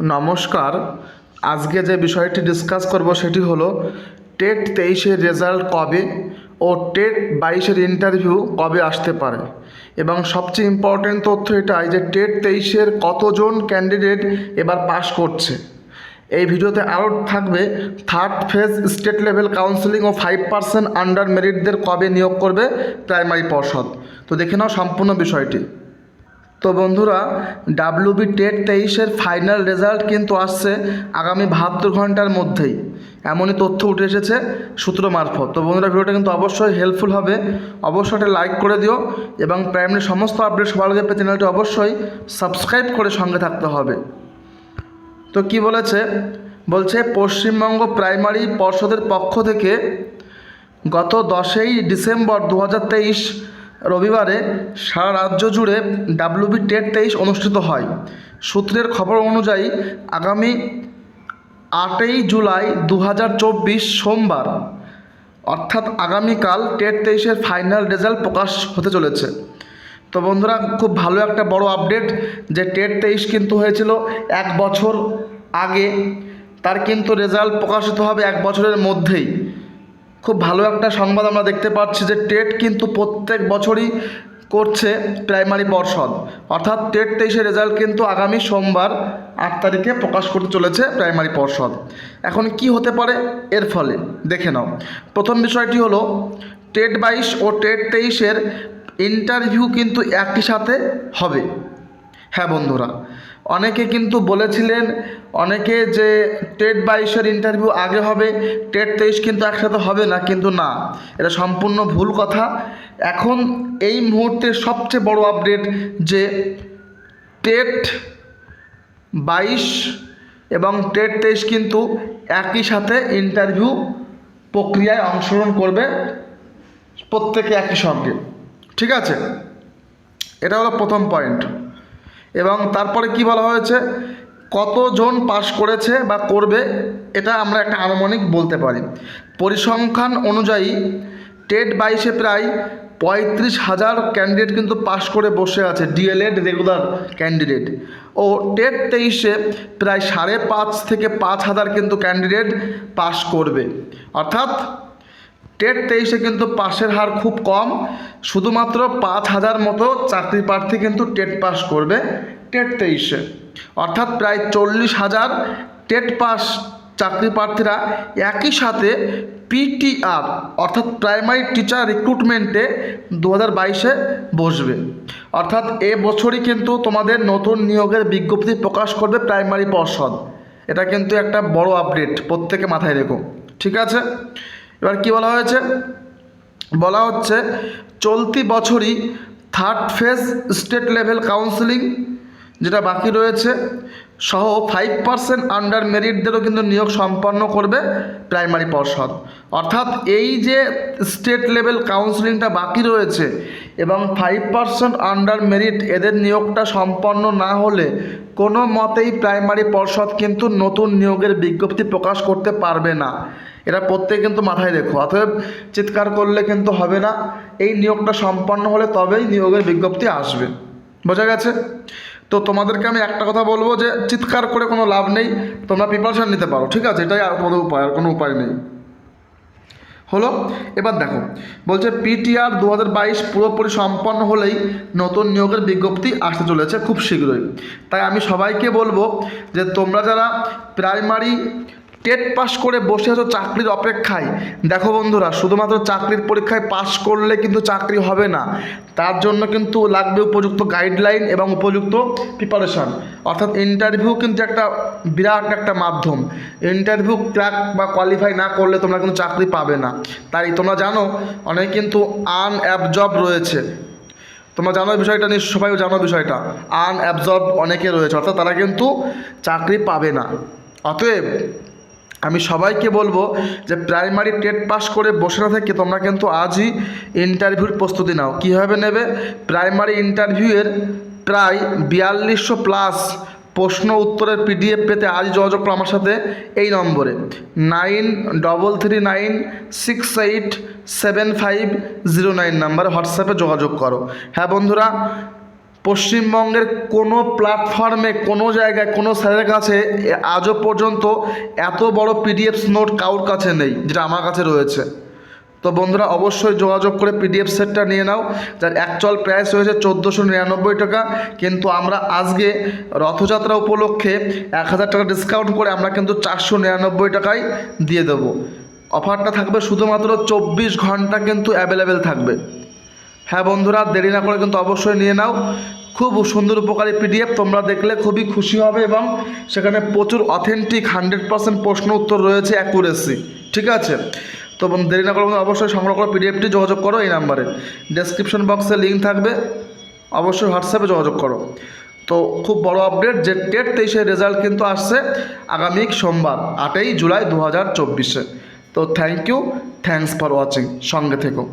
নমস্কার। আজকে যে বিষয়টি ডিসকাস করব সেটি হলো টেট তেইশের রেজাল্ট কবে ও টেট বাইশের ইন্টারভিউ কবে আসতে পারে। এবং সবচেয়ে ইম্পর্টেন্ট তথ্য এটাই যে টেট তেইশের কতজন ক্যান্ডিডেট এবার পাশ করছে। এই ভিডিওতে আরও থাকবে third phase state level counselling ও ফাইভ পার্সেন্ট আন্ডার মেরিটদের কবে নিয়োগ করবে প্রাইমারি পর্ষদ। তো দেখে নাও সম্পূর্ণ বিষয়টি। তো বন্ধুরা ডাব্লিউবি টেট তেইশের ফাইনাল রেজাল্ট কিন্তু আসছে আগামী বাহাত্তর ঘণ্টার মধ্যেই। এমনই তথ্য উঠে এসেছে সূত্র মারফত। তো বন্ধুরা, ভিডিওটা কিন্তু অবশ্যই হেল্পফুল হবে। অবশ্যই এটা লাইক করে দিও এবং প্রাইমারি সমস্ত আপডেট সবার আগে চ্যানেলটি অবশ্যই সাবস্ক্রাইব করে সঙ্গে থাকতে হবে। তো কি বলেছে? বলছে, পশ্চিমবঙ্গ প্রাইমারি পর্ষদের পক্ষ থেকে গত দশই ডিসেম্বর দু হাজার তেইশ রবিবারে সারা রাজ্য জুড়ে ডাব্লিউবি টেট তেইশ অনুষ্ঠিত হয়। সূত্রের খবর অনুযায়ী আগামী আটই জুলাই দু হাজার চব্বিশ সোমবার, অর্থাৎ আগামীকাল টেট তেইশের ফাইনাল রেজাল্ট প্রকাশ হতে চলেছে। তো বন্ধুরা, খুব ভালো একটা বড় আপডেট যে টেট তেইশ কিন্তু হয়েছিল এক বছর আগে। তার কিন্তু রেজাল্ট প্রকাশিত হবে এক বছরের মধ্যেই। খুব ভালো একটা সংবাদ আমরা দেখতে পাচ্ছি যে টেট কিন্তু প্রত্যেক বছরই করছে প্রাইমারি পর্ষদ। অর্থাৎ টেট তেইশের রেজাল্ট কিন্তু আগামী সোমবার আট তারিখে প্রকাশ করতে চলেছে প্রাইমারি পর্ষদ। এখন কি হতে পারে? এর ফলে দেখে নাও। প্রথম বিষয়টি হলো, টেট বাইশ ও টেট তেইশের ইন্টারভিউ কিন্তু একই সাথে হবে। হ্যাঁ বন্ধুরা, অনেকে কিন্তু বলেছিলেন, অনেকে যে টেট বাইশের ইন্টারভিউ আগে হবে, টেট তেইশ কিন্তু একসাথে হবে না, কিন্তু না, এটা সম্পূর্ণ ভুল কথা। এখন এই মুহূর্তে সবচেয়ে বড় আপডেট যে টেট বাইশ এবং টেট তেইশ কিন্তু একই সাথে ইন্টারভিউ প্রক্রিয়ায় অংশগ্রহণ করবে প্রত্যেকে একই সঙ্গে। ঠিক আছে? এটা হলো প্রথম পয়েন্ট এবং তারপরে কি বলা হয়েছে? কতজন পাশ করেছে বা করবে, এটা আমরা একটা আনুমানিক বলতে পারি। পরিসংখ্যান অনুযায়ী, টেট বাইশে প্রায় পঁয়ত্রিশ হাজার ক্যান্ডিডেট কিন্তু পাশ করে বসে আছে ডিএলএড রেগুলার ক্যান্ডিডেট ও টেট তেইশে প্রায় সাড়ে পাঁচ থেকে পাঁচ হাজার কিন্তু ক্যান্ডিডেট পাশ করবে। অর্থাৎ টেট তেইশে কিন্তু পাশের হার খুব কম, শুধুমাত্র পাঁচ হাজার মতো চাকরি প্রার্থী কিন্তু টেট পাস করবে টেট তেইশে। অর্থাৎ প্রায় চল্লিশ হাজার টেট পাস চাকরি প্রার্থীরা একই সাথে পিটিআর, অর্থাৎ প্রাইমারি টিচার রিক্রুটমেন্টে দু হাজার বাইশে বসবে। অর্থাৎ এ বছরই কিন্তু তোমাদের নতুন নিয়োগের বিজ্ঞপ্তি প্রকাশ করবে প্রাইমারি পর্ষদ। এটা কিন্তু একটা বড় আপডেট, প্রত্যেকে মাথায় রেখো। ঠিক আছে? এবার কি বলা হয়েছে? বলা হচ্ছে চলতি বছরই third phase state level counselling যেটা বাকি রয়েছে, সহ ফাইভ পার্সেন্ট আন্ডার মেরিটদেরও কিন্তু নিয়োগ সম্পন্ন করবে প্রাইমারি পর্ষদ। অর্থাৎ এই যে স্টেট লেভেল কাউন্সিলিংটা বাকি রয়েছে এবং ফাইভ পার্সেন্ট আন্ডার মেরিট এদের নিয়োগটা সম্পন্ন না হলে কোনো মতেই প্রাইমারি পর্ষদ কিন্তু নতুন নিয়োগের বিজ্ঞপ্তি প্রকাশ করতে পারবে না। এটা প্রত্যেকে কিন্তু মাথায় রেখো, অতএব চিৎকার করলে কিন্তু হবে না। এই নিয়োগটা সম্পন্ন হলে তবেই নিয়োগের বিজ্ঞপ্তি আসবে। বোঝা গেছে? তো তোমাদেরকে আমি একটা কথা বলব যে চিৎকার করে কোনো লাভ নেই, তোমরা প্রিপারেশান নিতে পারো, ঠিক আছে? এটাই আর তোমাদের উপায়, আর কোনো উপায় নেই। হলো? এবার দেখো, বলছে পিটিআর দু হাজার বাইশ পুরোপুরি সম্পন্ন হলেই নতুন নিয়োগের বিজ্ঞপ্তি আসতে চলেছে খুব শীঘ্রই। তাই আমি সবাইকে বলব যে তোমরা যারা প্রাইমারি টেট পাস করে বসে আছো চাকরির অপেক্ষায়। দেখো বন্ধুরা, শুধুমাত্র চাকরির পরীক্ষায় পাস করলে কিন্তু চাকরি হবে না। তার জন্য কিন্তু লাগবে উপযুক্ত গাইডলাইন এবং উপযুক্ত প্রিপারেশান অর্থাৎ ইন্টারভিউ কিন্তু একটা বিরাট একটা মাধ্যম। ইন্টারভিউ ক্র্যাক বা কোয়ালিফাই না করলে তোমরা কিন্তু চাকরি পাবে না। তাই তোমরা জানো, অনেক কিন্তু আনঅ্যাবজব রয়েছে। তোমরা জানো বিষয়টা নিশ্চয় সবাইও জানো বিষয়টা। আনঅ্যাবজর্ব অনেকে রয়েছে, অর্থাৎ তারা কিন্তু চাকরি পাবে না। অতএব আমি সবাইকে বলব যে প্রাইমারি টেট পাস করে বসে না থেকে তোমরা কিন্তু আজই ইন্টারভিউর প্রস্তুতি নাও। কীভাবে নেবে? প্রাইমারি ইন্টারভিউয়ের প্রায় বিয়াল্লিশশো প্লাস প্রশ্ন উত্তরের পিডিএফ পেতে আজ যোগাযোগ করো আমার সাথে এই নম্বরে। Nine double three nine six eight seven five zero nine নাম্বারে হোয়াটসঅ্যাপে যোগাযোগ করো। হ্যাঁ বন্ধুরা পশ্চিমবঙ্গের কোনো প্ল্যাটফর্মে কোনো জায়গায়, কোনো স্যারের কাছে আজও পর্যন্ত এত বড় পিডিএফ নোট কারোর কাছে নেই, যেটা আমার কাছে রয়েছে। তো বন্ধুরা, অবশ্যই যোগাযোগ করে পিডিএফ সেটটা নিয়ে নাও, যার অ্যাকচুয়াল প্রাইস হয়েছে চোদ্দোশো নিরানব্বই টাকা, কিন্তু আমরা আজকে রথযাত্রা উপলক্ষে এক হাজার টাকা ডিসকাউন্ট করে আমরা কিন্তু চারশো নিরানব্বই টাকায় দিয়ে দেবো। অফারটা থাকবে শুধুমাত্র চব্বিশ ঘণ্টা কিন্তু অ্যাভেলেবেল থাকবে। হ্যাঁ বন্ধুরা, দেরি না করে কিন্তু অবশ্যই নিয়ে নাও। খুব সুন্দর উপকারী পিডিএফ তোমরা দেখলে খুবই খুশি হবে এবং সেখানে প্রচুর অথেন্টিক হান্ড্রেড পার্সেন্ট প্রশ্ন উত্তর রয়েছে অ্যাকুরেসি ঠিক আছে? তো দেরি না করে অবশ্যই সংগ্রহ করো পিডিএফটি যোগাযোগ করো এই নাম্বারে ডেসক্রিপশন বক্সে লিঙ্ক থাকবে, অবশ্যই হোয়াটসঅ্যাপে যোগাযোগ করো। তো খুব বড় আপডেট যে টেট তেইশের রেজাল্ট কিন্তু আসছে আগামী সোমবার, আটই জুলাই দু হাজার চব্বিশে। তো thank you thanks for watching সঙ্গে থেকো।